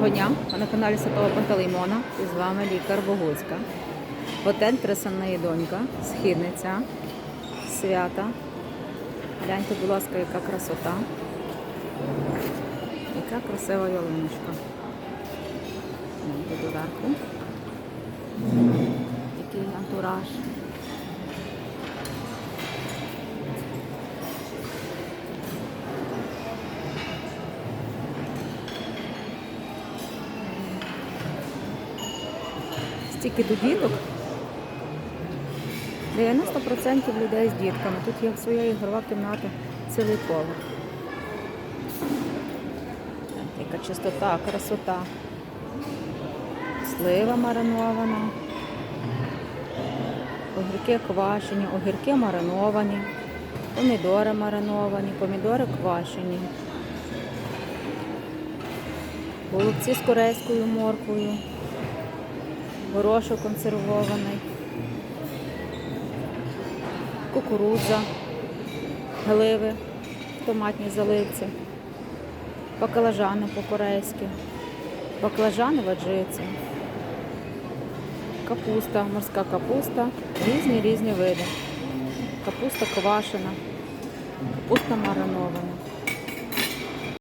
Доброго дня! Ви на каналі Святого Пантелеймона і з вами лікар Богуцька. Готель Трисанна донька, східниця, свята. Гляньте, будь ласка, яка красота. Яка красива ялиночка. Гляньте доверху. Який антураж. Стільки діток. 90% людей з дітками. Тут є своя ігрова кімната, цілий поверх. Яка чистота, красота. Слива маринована. Огірки квашені, огірки мариновані, помідори мариновані, помідори квашені. Голубці з корейською морквою горошок консервований, кукурудза, гливи в томатній заливці, баклажани по-корейськи, баклажани в аджиці, капуста, морська капуста, різні різні види. Капуста квашена, капуста маринована.